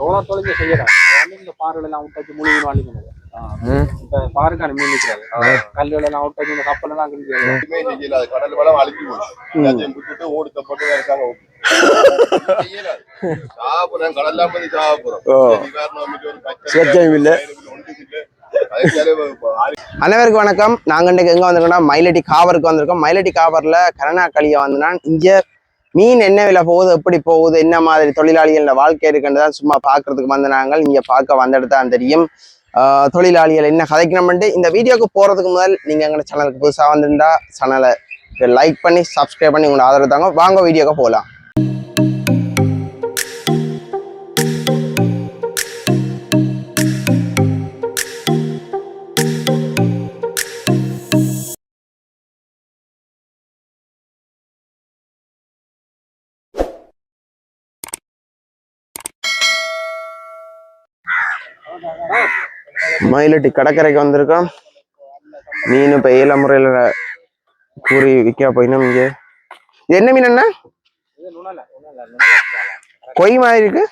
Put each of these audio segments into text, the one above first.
Roller தொலைஞ்ச செய்யறாங்க இந்த பாறைகள் எல்லாம் விட்டாச்சு மூணு மீன் வாங்கிக்கணும் இந்த பாருக்கான மீன் நிற்கிறாரு கல்லுகள் எல்லாம் விட்டாச்சு இந்த கப்பல் எல்லாம் கடல் வளம் அழிஞ்சு போச்சு. விட்டுட்டு இருக்காங்க போய் சாப்பிடுறோம். அனைவருக்கும் வணக்கம். நாங்க இன்னைக்கு எங்க வந்திருக்கோம்னா மயிலட்டி காவருக்கு வந்திருக்கோம். மயிலட்டி காவர்ல கருணா களிய வந்து இங்க மீன் என்ன விலை போகுது எப்படி போகுது என்ன மாதிரி தொழிலாளிகளோட வாழ்க்கை இருக்குன்றதான் சும்மா பாக்குறதுக்கு வந்து நாங்கள் இங்க பார்க்க வந்த தான் தெரியும். ஆஹ் தொழிலாளிகள் என்ன கதைக்கணும்ட்டு இந்த வீடியோக்கு போறதுக்கு முதல் நீங்க எங்க சேனலுக்கு புதுசா வந்திருந்தா சேனலை லைக் பண்ணி சப்ஸ்கிரைப் பண்ணி உங்களோட ஆதரவு தாங்க. வாங்க வீடியோக்கு போகலாம் மயிலட்டி கடற்கரைக்கு வந்திருக்கோம். மீன் இப்போ ஏல முறையில் கூறி விற்க போயினோம் இங்கே. இது என்ன மீன் என்ன இது கொய் மாதிரி இருக்கு?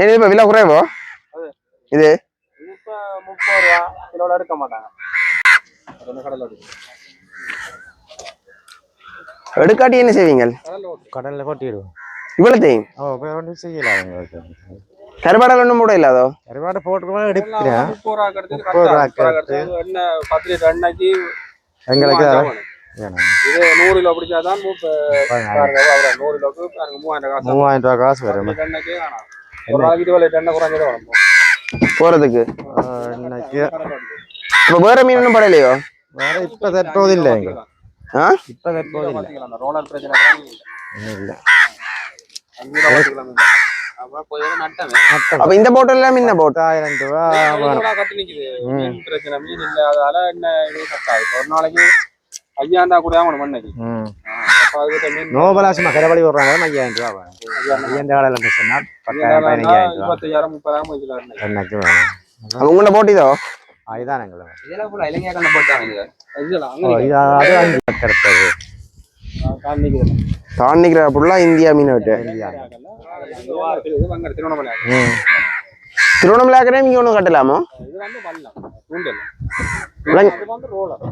ஏன் இப்போ விலை குறைவோ. இது? இது முப்பது ரூபா எடுக்க மாட்டாங்க எடுக்காட்டி என்ன செய்வீங்க கடல்ல கொட்டிடுவோம் இவ்வளோ தெரியும் ஓ இப்போ ஒன்றும் செய்யல அவங்களுக்கு கருவாடல் ஒன்றும் கூட இல்லாதோ கருவாடு போட்டுருவோம் எடுக்கிறேன் எண்ணெய் பத்து லிட்டர் எண்ணெய்க்கு எங்களுக்கு. இது நூறு கிலோ பிடிச்சாதான் நூறு கிலோக்கு மூவாயிரம் காசு. மூவாயிரம் ரூபா காசு வரும். எண்ணெய்க்கே ஒரு நாளைக்கு இருபது லிட்டர் எண்ணெய் குறைஞ்சது வரும். போகிறதுக்கு இன்னைக்கு. இப்போ வேற மீன் ஒன்றும் படையிலையோ? வேற இப்ப தற்போது இல்லை எங்களுக்கு. ஆ? இப்ப தற்போது இல்லை. பாத்தீங்களா அந்த ரோலர் பிரச்சனை? தான் இல்ல. அப்ப இந்த போட் எல்லாம் மீன் போட் பத்தாயிரம் ரூபா மீன் வேணும் கூட கட்டி நிக்குது. மீன் பிரச்சனை மீன் இல்லாததால என்ன இது கட்டாது. ஒரு நாளைக்கு ஐயாயிரம் தான் கூட ஆகணும் மண்ணைக்கு. ம். அப்ப அதுக்கிட்ட மீன் நோபலா சும்மா கரவழி விடுறாங்க. ஐயாயிரம் ரூபா ஐயாயிரம் வேலை சொன்னா பத்தாயிரம் ஐயாயிரம் பதினஞ்சாயிரம் ரூபா. இருபத்தையாயிரம் முப்பதாயிரம். என்னைக்கு வேணும்? உங்களை போட்டு இதோ அதுதான் எங்களுக்கு இதெல்லாம் இலங்கையா கண்ட போட்டாங்க தாண்டிக்கிற ஃபுல்லாக இந்தியா மீன் விட்டு திருவண்ணாமலை. திருவண்ணாமலை நீங்கள் ஒன்றும் கட்டலாமோ ரோலர்.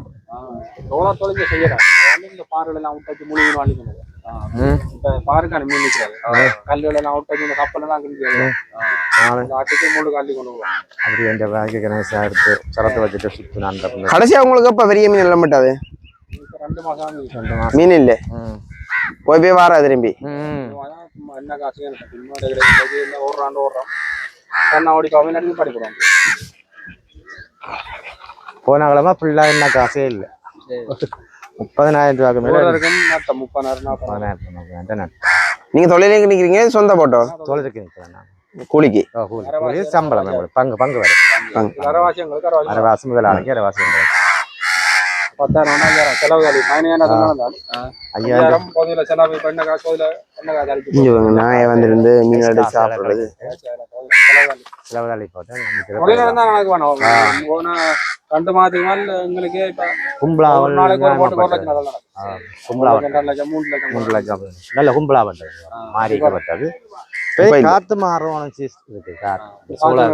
தொலைஞ்ச செய்யறாங்க. இந்த பாறைகள் எல்லாம் விட்டாச்சு மூணு மீன் வாங்கிக்கணும். ஆ, ம் இந்த பாருக்கான மீன் நிற்கிறாரு கல்லுகள் எல்லாம் விட்டாச்சு இந்த கப்பல் எல்லாம் ஆட்டுக்கு மூணு கல்லி கொண்டு போவோம் அப்படி என் பேங்க்கு கணேசா எடுத்து சரத்தை வச்சுட்டு சுற்றி நான் தப்பு கடைசியாக உங்களுக்கு இப்போ பெரிய மீன் எல்லாம் மாட்டாது இப்ப ரெண்டு மாசம் ஆகுது. ரெண்டு மாசம் மீன் இல்லை ம் போய் போய் வாரா திரும்பி ம் அதான் சும்மா என்ன காசு எனக்கு சும்மா இருக்கிற இந்த இந்த ஓடுறாண்டு ஓடுறோம் கண்ணா ஓடி கவலை எடுத்து படிக்கிறோம் போன கிழமை ஃபுல்லாக என்ன காசே இல்லை முப்பதனாயிரம் ரூபாய்க்கு மேலே இருக்கும் நட்டம் முப்பதாயிரம் நாற்பதாயிரம் நீங்கள் தொழிலுக்கு நிற்கிறீங்க சொந்த போட்டோ தொழிலுக்கு நிற்கிறேன் கூலிக்கு கூலி சம்பளம். பங்கு பங்கு வரும் அரைவாசி எங்களுக்கு அரைவாசி அரைவாசி முதலாளிக்கு அரைவாசி ரெண்டாயிரம் செலவு காலி. பதினாயிரம் இருந்தாலும் ஐயாயிரம் செலவு என்ன காசு பதில என்ன காசு அடிச்சு இங்கே வாங்க நாயை வந்திருந்து மீன் எடுத்து சாப்பிட்றது செலவு காலி. செலவு காலி போட்டு தொழில் இருந்தா எனக்கு வேணும் போன ரெண்டு மாதத்துக்கு மேல எங்களுக்கு கும்பலா ஒரு நாளைக்கு ஒரு போட்டு ஒரு லட்சம் நடக்கும். கும்பலா ரெண்டு லட்சம் மூணு லட்சம் மூன்று லட்சம். நல்ல கும்பலா பண்றது. மாறிக்கப்பட்டது இப்ப காத்து மாறுவோம் சீஸ் இருக்கு. காத்து. கூட.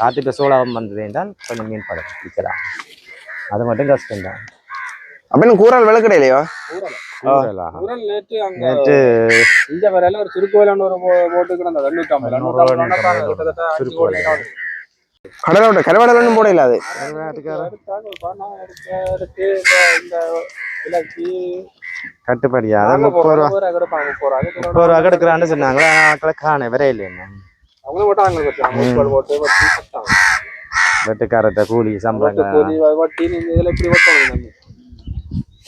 காத்து இப்போ சோளம் வந்தது என்றால் கொஞ்சம் மீன் படம் பிடிக்கலாம் அது மட்டும் கஷ்டம் தான். அப்படின்னு கூறால் விளக்கடையிலையோ நேற்று இந்த வரையில ஒரு சிறுகோயிலான ஒரு போ- போட்டு கிடந்தது எண்ணூத்தி. கடலோட கருவாடல் ஒன்றும் போட இல்லாது கட்டுப்படியா? முப்பது ரூபா. முப்பது ரூபா எடுக்கிறான்னு சொன்னாங்க காண விரையில் அவங்களும் போட்டு அவங்களுக்கு வச்சாங்க. முப்பது போட்டு வட்டி வச்சாங்க. வெட்டுக்காரத்தை கூலி சம்பளங்க கூலி, வட்டி இதுல இப்படி ஓட்டணும் நம்ம.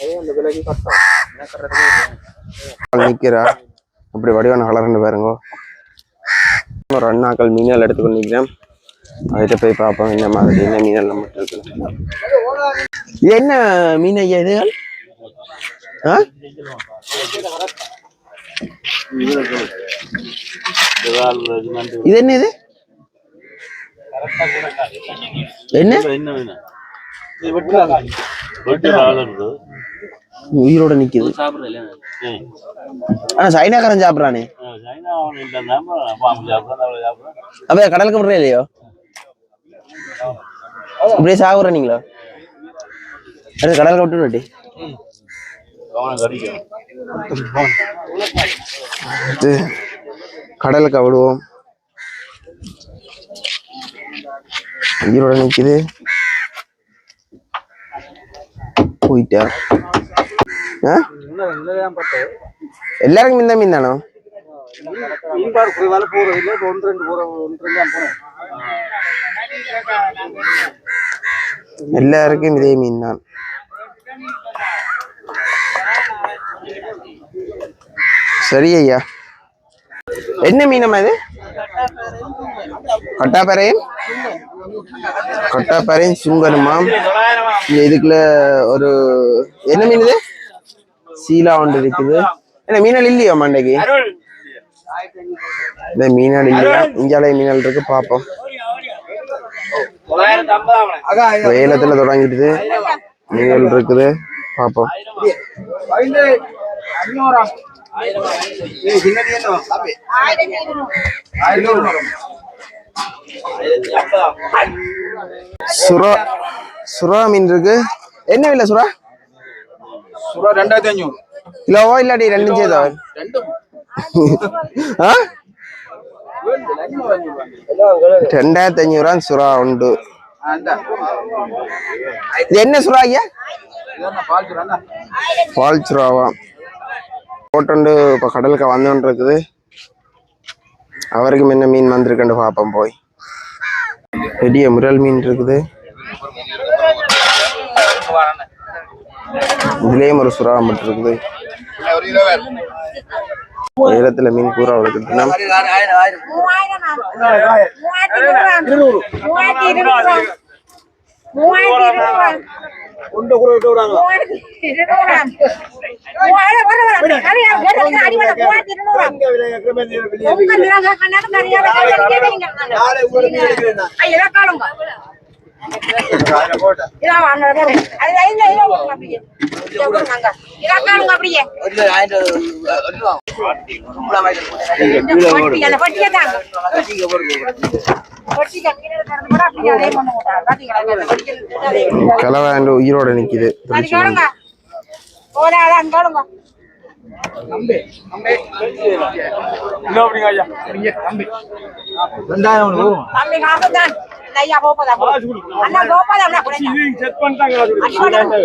அதே அந்த விலைக்கு கட்டணும். என்ன கட்டுறதுக்கு. நிற்கிறா அப்படி வடிவான கலர்னு பாருங்க ஒரு அண்ணாக்கள் மீனல் எடுத்துக்கொண்டு நிற்கிறேன் அதுகிட்ட போய் பார்ப்போம் என்ன மாதிரி என்ன மீனல் மட்டும் இருக்கு இது என்ன மீன் ஐயா இது ஆ இது என்ன இது என்ன? உயிரோட நிக்குது. ஆனா சைனாக்காரன் சாப்பிடுறானே. அப்ப கடலுக்கு விடுறே இல்லையோ? இப்படியே சாகுற நீங்களோ? அடுத்து கடலுக்கு விட்டு. கடலுக்கு விடுவோம் உயிரோட நிற்குது போயிட்டா. எல்லாருக்கும் இந்த மீன் தானோ மீன் பார் எல்லாருக்கும் இதே மீன் தான் சரி ஐயா. என்ன மீனம் இது? கட்டாப்பறையன் கட்டாப்பறையன் சுங்கனுமா இதுக்குள்ள ஒரு என்ன மீன் இது? சீலா ஒன்று இருக்குது. என்ன மீனல் இல்லையா மண்டைக்கு இந்த மீனல் இல்லையா? இஞ்சாலை மீனல் இருக்கு பாப்போம் வேலத்துல தொடங்கிடுது. மீனல் இருக்குது பார்ப்போம். சுறா சுறா மீன் இருக்கு. என்ன விலை சுறா? சுறா ரெண்டாயிரத்தி அஞ்சூறு கிலோவா இல்லாட்டி ரெண்டும். ஆ? ரெண்டாயிரத்தி அஞ்சூறு சுறா உண்டு. இது என்ன சுறா ஐயா? பால் சுறாவா? போட்டு இப்போ கடலுக்கு வந்தோன்னு இருக்குது. அவருக்கு என்ன மீன் வந்திருக்குன்னு பார்ப்போம் போய். பெரிய முரல் மீன் இருக்குது. இதுலயும் ஒரு சுறா மட்டும் இருக்குது. நேரத்துல உயரத்துல மீன் பூரா இருக்குது தினம். மூவாயிரத்தி இருநூறு கொண்டு கூட விட்டு விடாங்க. மூவாயிரத்தி இருநூறு. கிளவாண்டு உயிரோட நிக்குது. ரெண்டாயிரம் ஐயா போப்பதா அண்ணா போப்பதா அண்ணா செக் பண்ணிட்டாங்க அடி பண்ணு.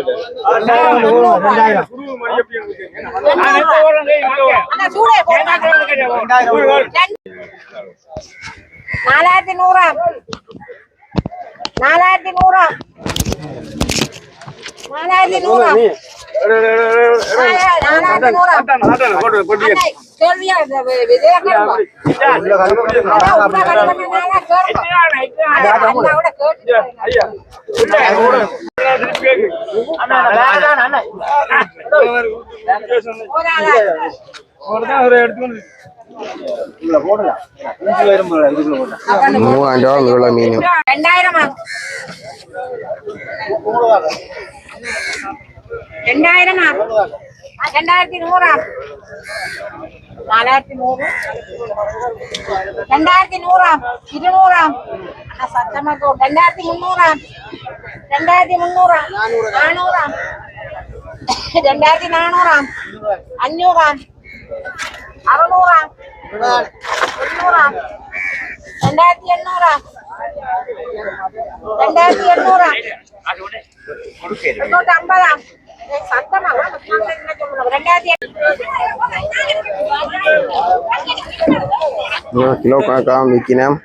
அண்ணா சூடே போடுங்க நாலாயிரத்தி நூறா நாலாயிரத்தி நூறா நாலாயிரத்தி நூறா மூவாயிரம் ரூபா உள்ள மீன். ரெண்டாயிரமா? ரெண்டாயிரமா ரெண்டாயிரத்தி நூறா நாலாயிரத்தி நூறு ரெண்டாயிரத்தி நூறா இருநூறா அண்ணா சத்தமா இருக்கோ ரெண்டாயிரத்தி முந்நூறா ரெண்டாயிரத்தி முந்நூறா நானூறா ரெண்டாயிரத்தி நானூறா அஞ்சூறா அறுநூறா எண்ணூறா ரெண்டாயிரத்தி எண்ணூறா ரெண்டாயிரத்தி எண்ணூறா எண்ணூத்தி கிலோ கணக்காக விற்கினேன்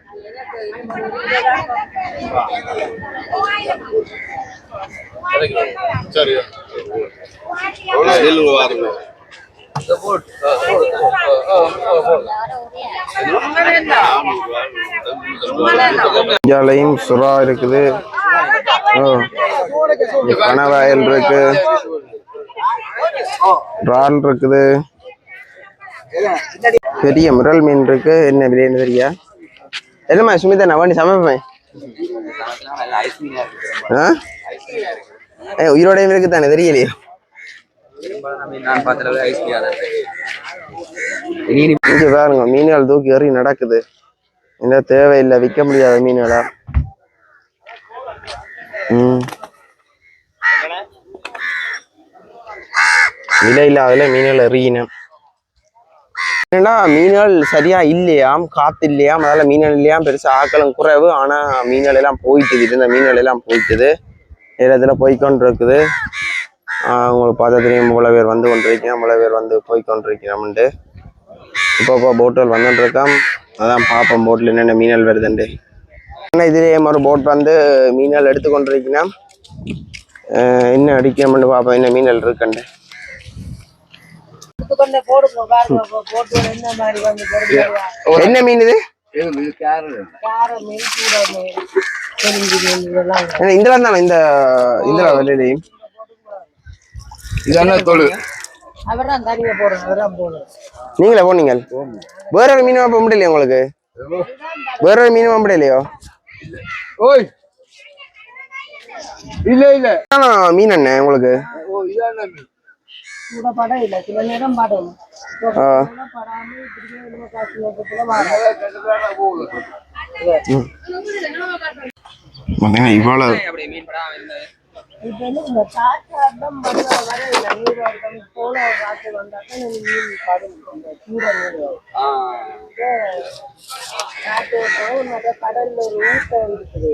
சரி. இஞ்சாலையும் சுறா இருக்குது. ஓ கணவாயல் இருக்கு. இறால் இருக்குது. பெரிய முரல் மீன் இருக்கு. என்ன பிரியாணி தெரியா என்னம்மா சுமிதா நான் வண்டி சமைப்பேன். ஆ? ஏ உயிரோடையும் இருக்கு தானே தெரியலையோ. நான் பார்த்த இங்க பாருங்க மீன்கள் தூக்கி எறி நடக்குது. என்ன தேவையில்லை விற்க முடியாத மீன்களா? ம். விலை இல்லாதல மீன்கள் எறியினம் என்னன்னா மீன்கள் சரியா இல்லையாம் காத்து இல்லையாம் அதனால மீன்கள் இல்லையாம் பெருசா ஆக்களும் குறைவு. ஆனா மீன்கள் எல்லாம் போயிட்டுது. இருந்த மீன்கள் எல்லாம் போயிட்டுது. நேரத்துல போய்க்கொண்டு இருக்குது உங்களுக்கு பார்த்தா தெரியும் இவ்வளோ பேர் வந்து கொண்டிருக்கிறோம் இவ்வளோ பேர் வந்து போய் கொண்டிருக்கிறோம்ட்டு இப்போ இப்போ போட்டுகள் வந்துட்டு இருக்கான் அதான் பார்ப்போம் போட்டில் என்னென்ன மீன்கள் வருதுண்டு. ஆனால் இதுலேயே ஒரு போட் வந்து மீன்கள் எடுத்து கொண்டிருக்கிறோம். என்ன அடிக்கணும்னு பார்ப்போம் என்ன மீன்கள் இருக்குண்டு. கொண்டு போடுங்க பாருங்க போட்டு என்ன மாதிரி வந்து பொருள் என்ன மீன் இது? காரம் மீன் கூட மீன் தெரிஞ்சு மீன் இதெல்லாம் ஏன்னா இந்திரா தானே இந்த இந்திரா வெளியிலையும் நீங்களே போனீங்க? வேற ஒரு மீன் வாங்க முடியலையா உங்களுக்கு? வேற ஒரு மீன் வாங்க முடியலையோ? ஓய்! இல்ல இல்ல. மீன் என்ன உங்களுக்கு? இவ்வளவு இப்போ என்ன இந்த காற்றாட்டம் வர வர நீரோட்டம் போல காற்று வந்தாக்க நீங்க மீன் படும். கீரை மீன் காற்றோட்டம் கடல்ல ஒரு ஊட்டம் இருக்குது.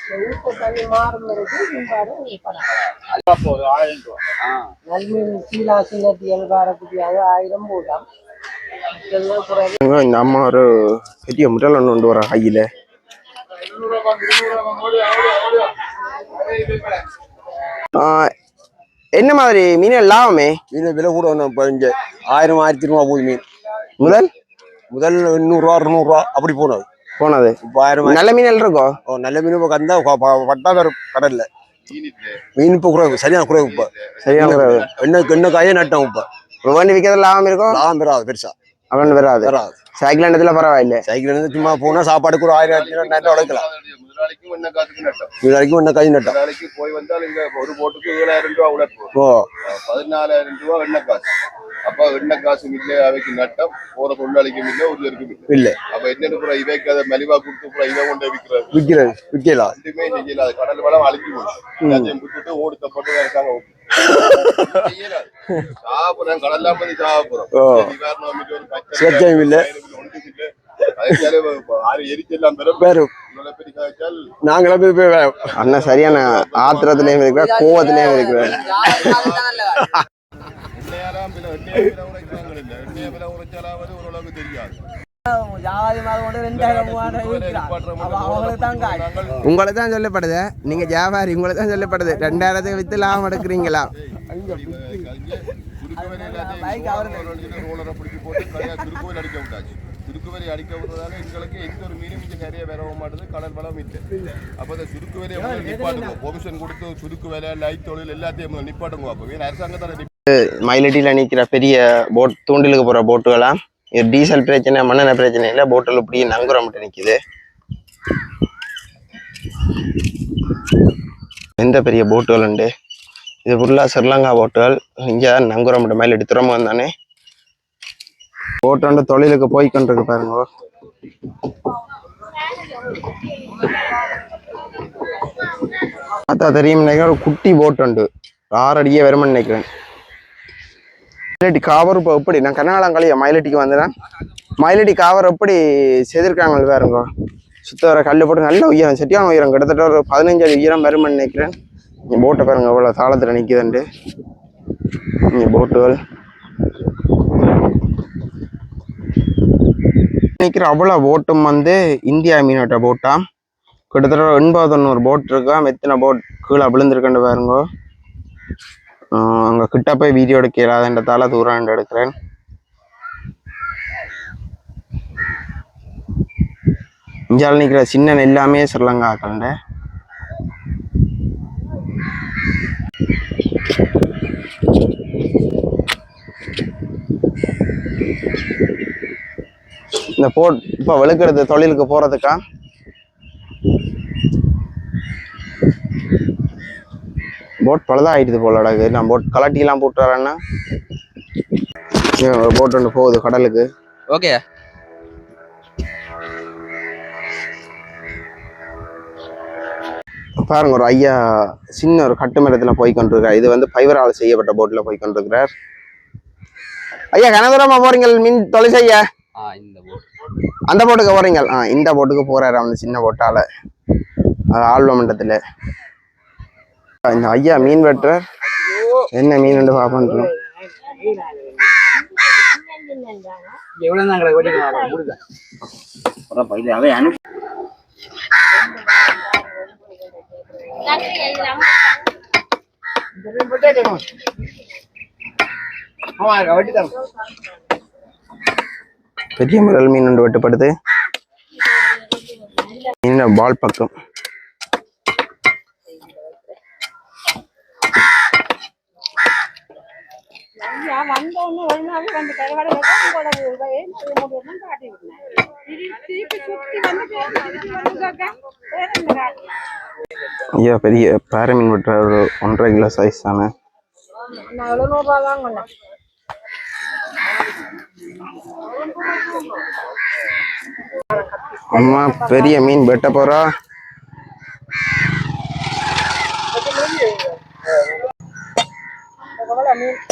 இந்த ஊட்ட தண்ணி மாறும் இருக்கு மீன் பாடும் படம். நல்மீன் சீலா சின்னத்தி எல்காரத்துக்கு அது ஆயிரம் போட்டான் இந்த அம்மா ஒரு பெரிய முட்டல் ஒன்று கொண்டு வர கையில. என்ன மாதிரி மீன் லாபமே? மீன் விலை கூட ஒன்று இப்போ இங்கே ஆயிரம் ஆயிரத்தி ரூபா போகுது மீன். முதல்? முதல் எண்ணூறுரூவா அறுநூறுவா அப்படி போனது. போனது. இப்போ ஆயிரம் நல்ல மீன் இருக்கோ? ஓ, நல்ல மீன் இப்போ கந்தா பட்டா வேறு கடல்ல. மீன் இப்போ குறைவு சரியான குறைவு இப்போ. சரியான குறைவு. என்ன என்ன காயே நட்டோம் இப்போ. வண்டி விற்கிறது லாபம் இருக்கும் லாபம் பெறாது பெருசா. அவன் வராது. வராது. சைக்கிள் இடத்துல பரவாயில்ல. சைக்கிள் இருந்து சும்மா போனால் சாப்பாடுக்கு ஒரு ஆயிரம் ஆயிரத்தி ரெண்டாயிரம் உழைக்கலாம் முதலாளிக்கும் என்ன காசுக்கு நட்டம். போய் வந்தால் இங்க ஒரு போட்டுக்கு ஏழாயிரம் ரூபாய் உழைப்பு ஓ பதினாலாயிரம் ரூபாய் எண்ணெய் காசு. அப்ப எண்ணெய் காசு இல்லை அவைக்கு நட்டம். போற தொழிலாளிக்கும் இல்லை ஒருத்தருக்கும் இல்லை. இல்லை. அப்ப என்ன புற இவைக்கு அதை மலிவா கொடுத்து புற இதை கொண்டு விற்கிறது. விற்கிறது விற்கலாம். ரெண்டுமே செய்யல அது கடல் வளம் அழிஞ்சு போச்சு. விட்டுட்டு ஓடி தப்பட்டு இருக்காங்க செய்யலாது சாப்பிடுறேன் கடல்லாம் பண்ணி சாப்பிடுறோம் ஓ. நிவாரணம் அமைச்சு ஒரு பச்சை சேத்தியம் இல்லை. ஒன்றும் இல்லை அது செலவு ஆறு எரிச்செல்லாம் பெரும் பேரும் இவ்வளவு பெரிய காய்ச்சல் நாங்களே போய் போய் வே- அண்ணன் சரியான ஆத்திரத்திலையும் இருக்கிற கோவத்திலையும் இருக்கிற ஓரளவுக்கு தெரியாது உங்களை தான் சொல்லப்படுது. நீங்க வியாபாரி உங்களை தான் சொல்லப்படுது. ரெண்டாயிரத்துக்கு வித்து லாபம் எடுக்கிறீங்களா? திருக்கோயில் அடிக்க விட்டாச்சு திருக்குவரை அடிக்க விடுறதால எங்களுக்கு எந்த ஒரு மீனும் இங்க கரையா வரவும் மாட்டுது கடல் வளம் இல்லை அப்ப இந்த சுருக்கு முதல்ல நிப்பாட்டுங்க பெர்மிஷன் கொடுத்து சுருக்கு வேலை லைட் தொழில் எல்லாத்தையும் நிப்பாட்டுங்க அப்ப அரசாங்கத்தால மயிலட்டியில் நிற்கிற பெரிய போட் தூண்டிலுக்கு போகிற போட்டுகளாம் இது டீசல் பிரச்சனை மண்ணெண்ணெய் பிரச்சனை இல்லை போட்டில் இப்படி நங்குற மட்டும் நிற்கிது எந்த பெரிய போட்டுகள் உண்டு இது ஃபுல்லாக ஸ்ரீலங்கா போட்டுகள் இங்கே நங்குரம் மட்டும் மேலே துறைமுகம் தானே போட்டு தொழிலுக்கு போய் கொண்டிருக்கு பாருங்க. பார்த்தா தெரியும் நினைக்கிறேன் ஒரு குட்டி போட் உண்டு. ஆறு அடியே வரும்னு நினைக்கிறேன். மயிலட்டி காவர் இப்போ எப்படி? நான் கர்நாடகாலையா மயிலட்டிக்கு வந்தேன்? மயிலட்டி காவர் எப்படி செய்திருக்காங்க பாருங்க. சுத்த வர கல் போட்டு நல்ல உயரம் செட்டியான உயரம். கிட்டத்தட்ட ஒரு பதினஞ்சு அடி உயரம் வரும்னு நினைக்கிறேன். இங்கே போட்டை பாருங்க எவ்வளோ தாளத்தில் நிற்குதுண்டு இங்கே போட்டுகள் நிற்கிற அவ்வளோ போட்டும் வந்து இந்தியா மீனோட்ட போட்டா கிட்டத்தட்ட ஒரு எண்பது தொண்ணூறு போட் இருக்கா? எத்தனை போட் கீழே விழுந்திருக்குன்னு பாருங்க. அங்கே கிட்ட போய் வீடியோ எடுக்க இயலாதன்றதால தூரம் எடுக்கிறேன். இஞ்சால் நிற்கிற சின்ன எல்லாமே ஸ்ரீலங்கா ஆக்கண்ட இந்த போட் இப்போ வெளுக்கிறது தொழிலுக்கு போகிறதுக்கா போட் ஆயிடுது போல அடகு நான் போட் கலட்டிலாம் போட்டு வரேன்னா. ஒரு போட் ஒன்று போகுது கடலுக்கு. ஓகே பாருங்க ஒரு ஐயா சின்ன ஒரு கட்டுமரத்தில் போய் கொண்டிருக்கார் இது வந்து ஃபைபரால் செய்யப்பட்ட போட்டில் போய் கொண்டிருக்கிறார். ஐயா கனதூரமா போறீங்க மீன் தொலைச்சு ஐயா? அந்த போட்டுக்கு போறீங்க. ஆ இந்த போட்டுக்கு போறாரு அந்த சின்ன போட்டால ஆழ்வ மண்டத்துல இந்த ஐயா மீன் வெட்டுறார். என்ன மீன் வெட்டி தரோம். பெரிய முரல் மீன் ஒன்று வெட்டப்படுது. மீன் பால் பக்கம். வந்தோன்னு ஒரு நாள் வந்து கருவாடை காட்டி விட்டேன் திருப்பி ஐயா பெரிய பாறை மீன் வெட்டுற ஒரு ஒன்றரை கிலோ சைஸ் தானே? நான் எழுநூறுபா வாங்கினேன். அம்மா பெரிய மீன் வெட்ட போறா இங்க வரவுண்டா எத்தனை மணிக்கு வரணும்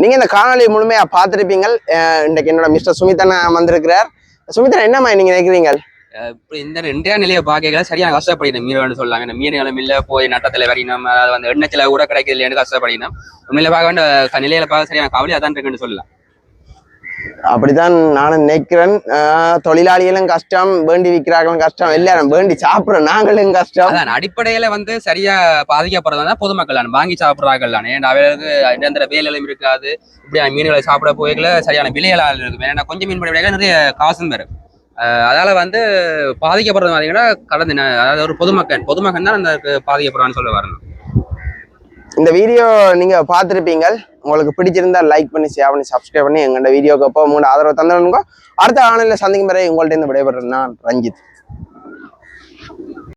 நீங்க இந்த காணொளி முழுமையா பார்த்திருப்பீங்க இன்னைக்கு என்னோட மிஸ்டர் சுமித்தனா வந்திருக்கிறார். சுமித்தனா என்னம்மா நீங்க நினைக்கிறீங்க? இப்போ இந்த இந்தியா நிலையை பார்க்கல சரியான கஷ்டப்படினோம் மீன் சொல்லாங்க இந்த மீன் நிலமில்ல போய் நட்டத்தில் வரையினோம் அதாவது வந்து எண்ணெச்சில கூட கிடைக்கல இல்லைன்னு கஷ்டப்படினோம் உண்மையில பார்க்க வேண்டிய நிலையில பார்க்க சரியான கவலையா தான் இருக்குன்னு சொல்லலாம். அப்படித்தான் நானும் நினைக்கிறேன். தொழிலாளிகளும் கஷ்டம் வேண்டி விற்கிறார்களும் கஷ்டம் எல்லாரும் வேண்டி சாப்பிடுற நாங்களும் கஷ்டம். அதான் அடிப்படையில வந்து சரியா பாதிக்கப்படுறதா பொதுமக்கள் வாங்கி சாப்பிட்றார்கள் தானே. அவர்களுக்கு நிரந்தர வேலையும் இருக்காது. இப்படி மீன்களை சாப்பிட போய்கள சரியான விலையெல்லாம் இருக்கும். ஏன்னா கொஞ்சம் மீன் பிடிக்க நிறைய காசும் வரும். அதால வந்து பாதிக்கப்படுறது பார்த்தீங்கன்னா கடந்த அதாவது ஒரு பொதுமக்கள் பொதுமக்கள் தான் அந்த பாதிக்கப்படுறான்னு சொல்ல வரணும். இந்த வீடியோ நீங்கள் பார்த்துருப்பீங்க உங்களுக்கு பிடிச்சிருந்தா லைக் பண்ணி ஷேர் பண்ணி சப்ஸ்கிரைப் பண்ணி எங்கள்கிட்ட வீடியோக்கு அப்போ மூணு ஆதரவு தந்துடுங்க அடுத்த ஆணையில் சந்திக்கும் பிறகு உங்கள்கிட்ட இருந்து விடைபெறேன் நான் ரஞ்சித்.